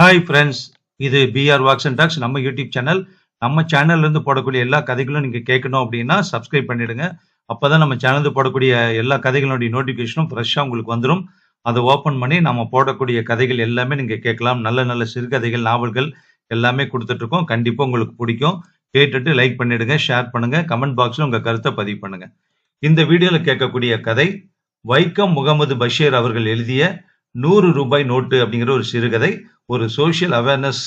Hi friends இது PR walks and talks நம்ம YouTube channel நம்ம சேனல்லேருந்து போடக்கூடிய எல்லா கதைகளும் நீங்கள் கேட்கணும் அப்படின்னா சப்ஸ்கிரைப் பண்ணிடுங்க. அப்பதான் நம்ம சேனல்ல போடக்கூடிய எல்லா கதைகளுடைய நோட்டிஃபிகேஷனும் ஃப்ரெஷ்ஷாக உங்களுக்கு வந்துடும் அதை ஓப்பன் பண்ணி நம்ம போடக்கூடிய கதைகள் எல்லாமே நீங்கள் கேட்கலாம். நல்ல நல்ல சிறுகதைகள் நாவல்கள் எல்லாமே கொடுத்துட்ருக்கோம் கண்டிப்பாக உங்களுக்கு பிடிக்கும். கேட்டுட்டு லைக் பண்ணிடுங்க ஷேர் பண்ணுங்க. கமெண்ட் பாக்ஸில் உங்கள் கருத்தை பதிவு பண்ணுங்கள் இந்த வீடியோவில் கேட்கக்கூடிய கதை வைக்கம் முகமது பஷீர் அவர்கள் எழுதிய நூறு ரூபாய் நோட்டு அப்படிங்கிற ஒரு சிறுகதை ஒரு சோஷியல் அவேர்னஸ்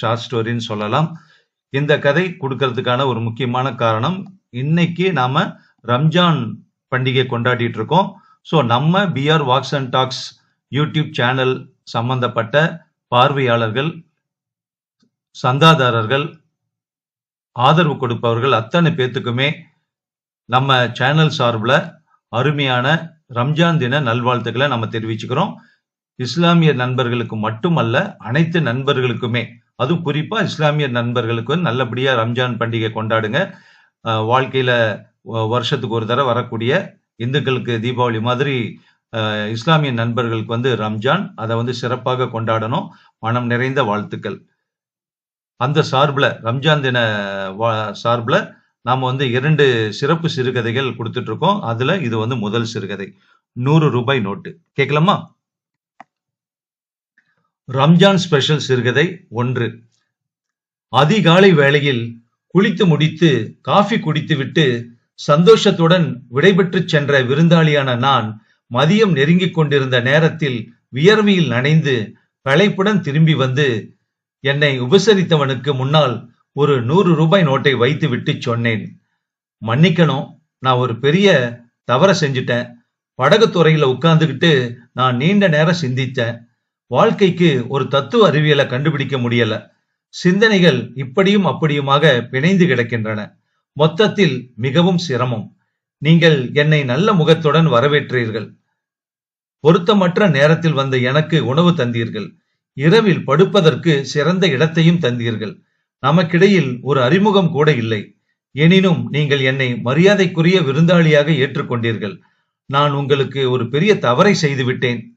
ஷார்ட் ஸ்டோரின்னு சொல்லலாம். இந்த கதை கொடுக்கறதுக்கான ஒரு முக்கியமான காரணம் இன்னைக்கு நாம ரம்ஜான் பண்டிகை கொண்டாடிட்டு இருக்கோம். ஸோ நம்ம PR walks and talks YouTube channel சம்பந்தப்பட்ட பார்வையாளர்கள் சந்தாதாரர்கள் ஆதரவு கொடுப்பவர்கள் அத்தனை பேத்துக்குமே நம்ம சேனல் சார்பில் அருமையான ரம்ஜான் தின நல்வாழ்த்துக்களை நம்ம தெரிவிச்சுக்கிறோம். இஸ்லாமிய நண்பர்களுக்கு மட்டுமல்ல அனைத்து நண்பர்களுக்குமே. அதுவும் குறிப்பா இஸ்லாமிய நண்பர்களுக்கு நல்லபடியா ரம்ஜான் பண்டிகை கொண்டாடுங்க. வாழ்க்கையில வ- வருஷத்துக்கு ஒரு தடவை வரக்கூடிய இந்துக்களுக்கு தீபாவளி மாதிரி இஸ்லாமிய நண்பர்களுக்கு வந்து ரம்ஜான் அதை வந்து சிறப்பாக கொண்டாடணும். மனம் நிறைந்த வாழ்த்துக்கள். அந்த சார்பில் ரம்ஜான் தின வா- சார்பில் நாம் வந்து இரண்டு சிறப்பு சிறுகதைகள் கொடுத்துட்டு இருக்கோம். அதுல இது வந்து முதல் சிறுகதை. நூறு ரூபாய் நோட்டு. கேட்கலாமா? ரம்ஜான் ஸ்பெஷல் சிறுகதை ஒன்று. அதிகாலை வேளையில் குளித்து முடித்து காஃபி குடித்துவிட்டு சந்தோஷத்துடன் விடைபெற்று சென்ற விருந்தாளியான நான் மதியம் நெருங்கிக் கொண்டிருந்த நேரத்தில் வியர்வையில் நனைந்து களைப்புடன் திரும்பி வந்து என்னை உபசரித்தவனுக்கு முன்னால் ஒரு நூறு ரூபாய் நோட்டை வைத்துவிட்டு சொன்னேன். மன்னிக்கணும் நான் ஒரு பெரிய தவற செஞ்சுட்டேன். படகுத்துறையில உட்கார்ந்துகிட்டு நான் நீண்ட நேரம் சிந்தித்தேன். வாழ்க்கைக்கு ஒரு தத்துவ அறிவியலை கண்டுபிடிக்க முடியல. சிந்தனைகள் இப்படியும் அப்படியுமாக பிணைந்து கிடக்கின்றன. மொத்தத்தில் மிகவும் சிரமம். நீங்கள் என்னை நல்ல முகத்துடன் வரவேற்றீர்கள். பொருத்தமற்ற நேரத்தில் வந்த எனக்கு உணவு தந்தீர்கள். இரவில் படுப்பதற்கு சிறந்த இடத்தையும் தந்தீர்கள். நமக்கிடையில் ஒரு அறிமுகம் கூட இல்லை. எனினும் நீங்கள் என்னை மரியாதைக்குரிய விருந்தாளியாக ஏற்றுக்கொண்டீர்கள். நான் உங்களுக்கு ஒரு பெரிய தவறை செய்துவிட்டேன்.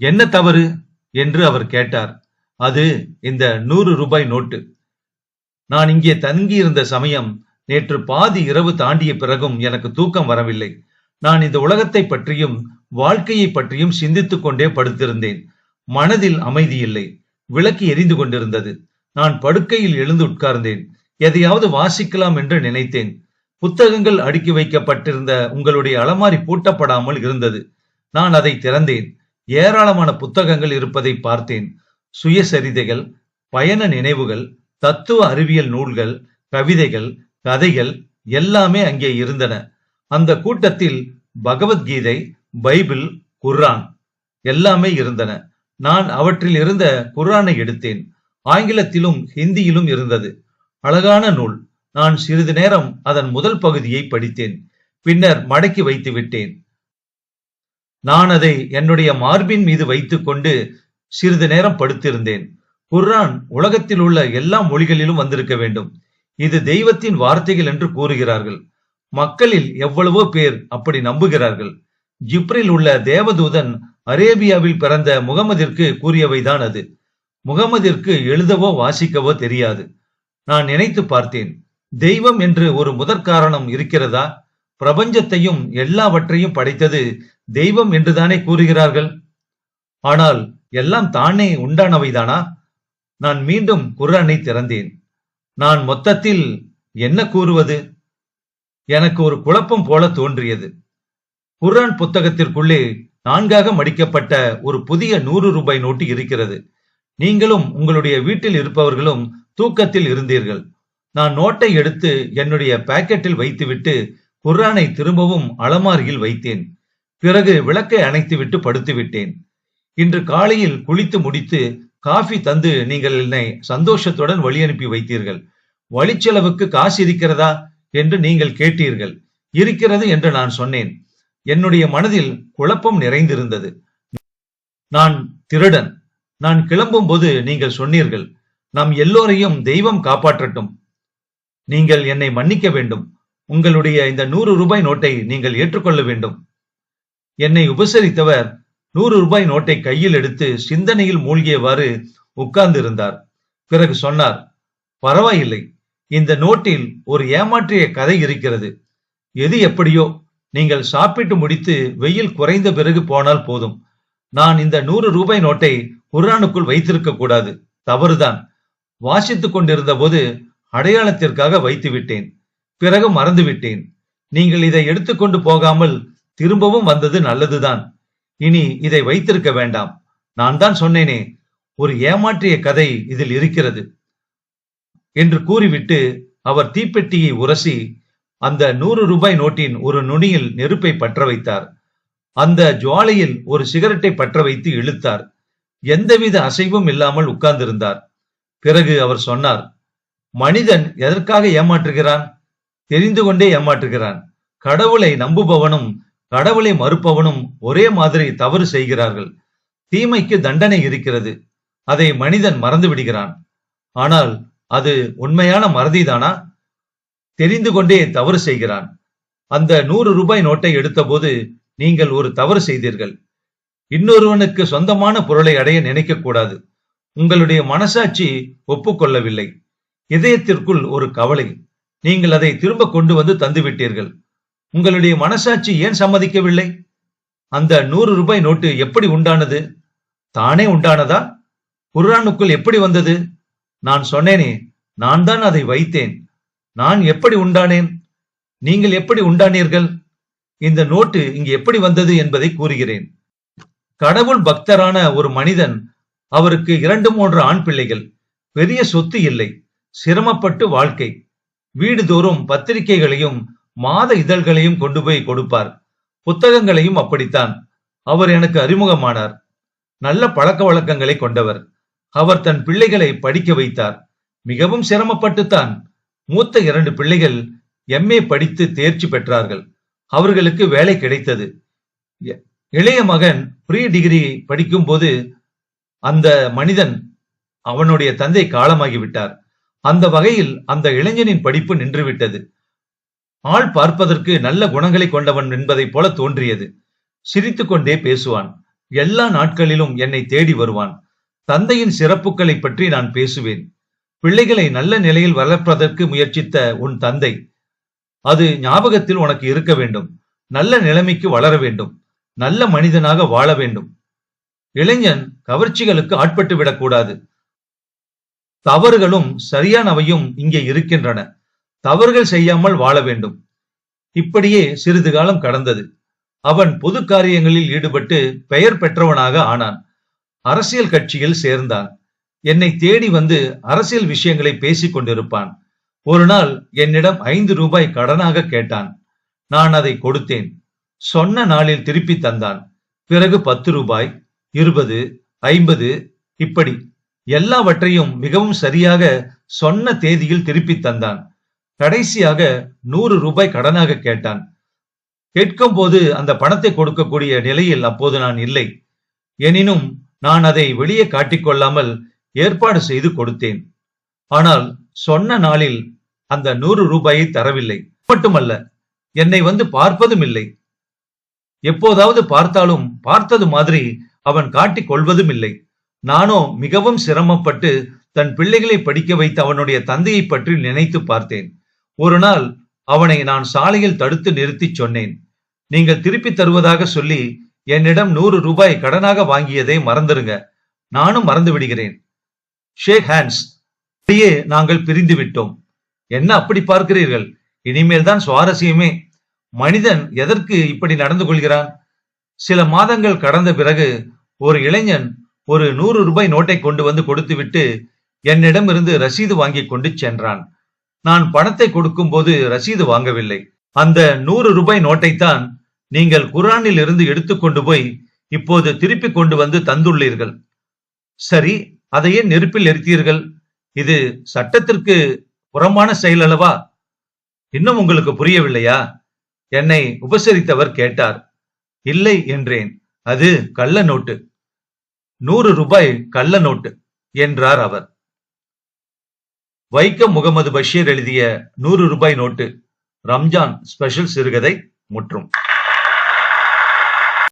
என்ன தவறு? என்று அவர் கேட்டார். அது இந்த நூறு ரூபாய் நோட்டு. நான் இங்கே தங்கியிருந்த சமயம் நேற்று பாதி இரவு தாண்டிய பிறகும் எனக்கு தூக்கம் வரவில்லை. நான் இந்த உலகத்தை பற்றியும் வாழ்க்கையை பற்றியும் சிந்தித்துக் கொண்டே படுத்திருந்தேன். மனதில் அமைதி இல்லை. விளக்கு எரிந்து கொண்டிருந்தது. நான் படுக்கையில் எழுந்து உட்கார்ந்தேன். எதையாவது வாசிக்கலாம் என்று நினைத்தேன். புத்தகங்கள் அடுக்கி வைக்கப்பட்டிருந்த உங்களுடைய அலமாரி பூட்டப்படாமல் இருந்தது. நான் அதை திறந்தேன். ஏராளமான புத்தகங்கள் இருப்பதை பார்த்தேன். சுயசரிதைகள் பயண நினைவுகள் தத்துவ அறிவியல் நூல்கள் கவிதைகள் கதைகள் எல்லாமே அங்கே இருந்தன. அந்த கூட்டத்தில் பகவத்கீதை பைபிள் குர்ஆன் எல்லாமே இருந்தன. நான் அவற்றில் இருந்த குர்ஆனை எடுத்தேன். ஆங்கிலத்திலும் ஹிந்தியிலும் இருந்தது. அழகான நூல். நான் சிறிது நேரம் அதன் முதல் பகுதியை படித்தேன். பின்னர் மடக்கி வைத்து விட்டேன். நான் அதை என்னுடைய மார்பின் மீது வைத்துக்கொண்டு சிறிது நேரம் படுத்திருந்தேன். குர்ஆன் உலகத்தில் உள்ள எல்லா மொழிகளிலும் வந்திருக்க வேண்டும். இது தெய்வத்தின் வார்த்தைகள் என்று கூறுகிறார்கள். மக்களில் எவ்வளவோ பேர் அப்படி நம்புகிறார்கள். ஜிப்ரில் உள்ள தேவதூதன் அரேபியாவில் பிறந்த முகமதிற்கு கூறியவைதான் அது. முகமதிற்கு எழுதவோ வாசிக்கவோ தெரியாது. நான் நினைத்து பார்த்தேன் தெய்வம் என்று ஒரு முதற்காரணம் இருக்கிறதா? பிரபஞ்சத்தையும் எல்லாவற்றையும் படைத்தது தெய்வம் என்றுதானே கூறுகிறார்கள்? ஆனால் எல்லாம் தானே உண்டானவைதானா? நான் மீண்டும் குரானை திறந்தேன். நான் மொத்தத்தில் என்ன கூறுவது? எனக்கு ஒரு குழப்பம் போல தோன்றியது. குரான் புத்தகத்திற்குள்ளே நான்காக மடிக்கப்பட்ட ஒரு புதிய நூறு ரூபாய் நோட்டு இருக்கிறது. நீங்களும் உங்களுடைய வீட்டில் இருப்பவர்களும் தூக்கத்தில் இருந்தீர்கள். நான் நோட்டை எடுத்து என்னுடைய பாக்கெட்டில் வைத்துவிட்டு குர்ஆனை திரும்பவும் அலமாரியில் வைத்தேன். பிறகு விளக்கை அணைத்துவிட்டு படுத்து விட்டேன். இன்று காலையில் குளித்து முடித்து காஃபி தந்து நீங்கள் என்னை சந்தோஷத்துடன் வழி அனுப்பி வைத்தீர்கள். வழிச்செலவுக்கு காசு இருக்கிறதா என்று நீங்கள் கேட்டீர்கள். இருக்கிறது என்று நான் சொன்னேன். என்னுடைய மனதில் குழப்பம் நிறைந்திருந்தது. நான் திருடன். நான் கிளம்பும் போது நீங்கள் சொன்னீர்கள் நம் எல்லோரையும் தெய்வம் காப்பாற்றட்டும். நீங்கள் என்னை மன்னிக்க வேண்டும். உங்களுடைய இந்த நூறு ரூபாய் நோட்டை நீங்கள் ஏற்றுக்கொள்ள வேண்டும். என்னை உபசரித்தவர் நூறு ரூபாய் நோட்டை கையில் எடுத்து சிந்தனையில் மூழ்கியவாறு உட்கார்ந்திருந்தார். பிறகு சொன்னார் பரவாயில்லை. இந்த நோட்டில் ஒரு ஏமாற்றிய கதை இருக்கிறது. எது எப்படியோ நீங்கள் சாப்பிட்டு முடித்து வெயில் குறைந்த பிறகு போனால் போதும். நான் இந்த நூறு ரூபாய் நோட்டை குரானுக்குள் வைத்திருக்க கூடாது. தவறுதான். வாசித்துக் கொண்டிருந்த போது அடையாளத்திற்காக வைத்து விட்டேன் பிறகு மறந்து விட்டேன் நீங்கள் இதை எடுத்துக்கொண்டு போகாமல் திரும்பவும் வந்தது நல்லதுதான். இனி இதை வைத்திருக்க வேண்டாம். நான் தான் சொன்னேனே ஒரு ஏமாற்றிய கதை இதில் இருக்கிறது. என்று கூறிவிட்டு அவர் தீப்பெட்டியை உரசி அந்த நூறு ரூபாய் நோட்டின் ஒரு நுனியில் நெருப்பை பற்ற வைத்தார். அந்த ஜுவாலையில் ஒரு சிகரெட்டை பற்ற வைத்து இழுத்தார். எந்தவித அசைவும் இல்லாமல் உட்கார்ந்திருந்தார். பிறகு அவர் சொன்னார் மனிதன் எதற்காக ஏமாற்றுகிறான்? தெரிந்து கொண்டே ஏமாற்றுகிறான். கடவுளை நம்புபவனும் கடவுளை மறுப்பவனும் ஒரே மாதிரி தவறு செய்கிறார்கள். தீமைக்கு தண்டனை இருக்கிறது. அதை மனிதன் மறந்து விடுகிறான். ஆனால் அது உண்மையான மறதிதானா? தெரிந்து கொண்டே தவறு செய்கிறான். அந்த நூறு ரூபாய் நோட்டை எடுத்தபோது நீங்கள் ஒரு தவறு செய்தீர்கள். இன்னொருவனுக்கு சொந்தமான பொருளை அடைய நினைக்க கூடாது உங்களுடைய மனசாட்சி ஒப்புக்கொள்ளவில்லை. இதயத்திற்குள் ஒரு கவலை. நீங்கள் அதை திரும்ப கொண்டு வந்து தந்துவிட்டீர்கள். உங்களுடைய மனசாட்சி ஏன் சம்மதிக்கவில்லை? அந்த நூறு ரூபாய் நோட்டு எப்படி உண்டானது? தானே உண்டானதா? குர்ரானுக்குள் எப்படி வந்தது? நான் சொன்னேனே நான் தான் அதை வைத்தேன். நான் எப்படி உண்டானேன்? நீங்கள் எப்படி உண்டானீர்கள்? இந்த நோட்டு இங்கு எப்படி வந்தது என்பதை கூறுகிறேன். கடவுள் பக்தரான ஒரு மனிதன் அவருக்கு இரண்டு மூன்று ஆண் பிள்ளைகள். பெரிய சொத்து இல்லை. சிரமப்பட்டு வாழ்க்கை. வீடுதோறும் பத்திரிகைகளையும் மாத இதழ்களையும் கொண்டு போய் கொடுப்பார். புத்தகங்களையும் அப்படித்தான். அவர் எனக்கு அறிமுகமானார். நல்ல பழக்க வழக்கங்களை கொண்டவர். அவர் தன் பிள்ளைகளை படிக்க வைத்தார். மிகவும் சிரமப்பட்டுத்தான். மூத்த இரண்டு பிள்ளைகள் எம்ஏ படித்து தேர்ச்சி பெற்றார்கள். அவர்களுக்கு வேலை கிடைத்தது. இளைய மகன் ப்ரீ டிகிரி படிக்கும் போது அந்த மனிதன் அவனுடைய தந்தை காலமாகிவிட்டார். அந்த வகையில் அந்த இளைஞனின் படிப்பு நின்றுவிட்டது. ஆள் பார்ப்பதற்கு நல்ல குணங்களை கொண்டவன் என்பதைப் போல தோன்றியது. சிரித்துக்கொண்டே பேசுவான். எல்லா நாட்களிலும் என்னை தேடி வருவான். தந்தையின் சிறப்புகளை பற்றி நான் பேசுவேன். பிள்ளைகளை நல்ல நிலையில் வளர்ப்பதற்கு முயற்சித்த உன் தந்தை. அது ஞாபகத்தில் உனக்கு இருக்க வேண்டும். நல்ல நிலைமைக்கு வளர வேண்டும். நல்ல மனிதனாக வாழ வேண்டும். இளைஞன் கவர்ச்சிகளுக்கு ஆட்பட்டு விடக்கூடாது. தவறுகளும் சரியானவையும் இங்கே இருக்கின்றன. தவறுகள் செய்யாமல் வாழ வேண்டும். இப்படியே சிறிது காலம் கடந்தது. அவன் பொது காரியங்களில் ஈடுபட்டு பெயர் பெற்றவனாக ஆனான். அரசியல் கட்சியில் சேர்ந்தான். என்னை தேடி வந்து அரசியல் விஷயங்களை பேசிக் கொண்டிருப்பான். ஒரு நாள் என்னிடம் ஐந்து ரூபாய் கடனாக கேட்டான். நான் அதை கொடுத்தேன். சொன்ன நாளில் திருப்பி தந்தான். பிறகு பத்து ரூபாய் இருபது ஐம்பது இப்படி. எல்லாவற்றையும் மிகவும் சரியாக சொன்ன தேதியில் திருப்பி தந்தான். கடைசியாக நூறு ரூபாய் கடனாக கேட்டான். கேட்கும் போது அந்த பணத்தை கொடுக்கக்கூடிய நிலையில் அப்போது நான் இல்லை. எனினும் நான் அதை வெளியே காட்டிக்கொள்ளாமல் ஏற்பாடு செய்து கொடுத்தேன். ஆனால் சொன்ன நாளில் அந்த நூறு ரூபாயை தரவில்லை. மட்டுமல்ல என்னை வந்து பார்ப்பதும் இல்லை. எப்போதாவது பார்த்தாலும் பார்த்தது மாதிரி அவன் காட்டிக் கொள்வதும் இல்லை. நானோ மிகவும் சிரமப்பட்டு தன் பிள்ளைகளை படிக்க வைத்த அவனுடைய தந்தையை பற்றி நினைத்து பார்த்தேன். ஒரு நாள் அவனை நான் சாலையில் தடுத்து நிறுத்திச் சொன்னேன். நீங்கள் திருப்பி தருவதாக சொல்லி என்னிடம் நூறு ரூபாய் கடனாக வாங்கியதை மறந்துருங்க. நானும் மறந்து விடுகிறேன். ஷேக் ஹேண்ட்ஸ் அப்படியே நாங்கள் பிரிந்து விட்டோம். என்ன அப்படி பார்க்கிறீர்கள்? இனிமேல் தான் சுவாரஸ்யமே. மனிதன் எதற்கு இப்படி நடந்து கொள்கிறான்? சில மாதங்கள் கடந்த பிறகு ஒரு இளைஞன் ஒரு நூறு ரூபாய் நோட்டை கொண்டு வந்து கொடுத்துவிட்டு என்னிடமிருந்து ரசீது வாங்கி கொண்டு சென்றான். நான் பணத்தை கொடுக்கும் போது ரசீது வாங்கவில்லை. அந்த நூறு ரூபாய் நோட்டைத்தான் நீங்கள் குரானில் இருந்து எடுத்துக்கொண்டு போய் இப்போது திருப்பி கொண்டு வந்து தந்துள்ளீர்கள். சரி அதையே நெருப்பில் எரித்தீர்கள்? இது சட்டத்திற்கு புறமான செயல் அல்லவா? இன்னும் உங்களுக்கு புரியவில்லையா? என்னை உபசரித்தவர் கேட்டார். இல்லை என்றேன். அது கள்ள நோட்டு. நூறு ரூபாய் கள்ள நோட்டு என்றார் அவர். வைக்கம் முகமது பஷீர் எழுதிய நூறு ரூபாய் நோட்டு ரம்ஜான் ஸ்பெஷல் சிறுகதை முற்றும்.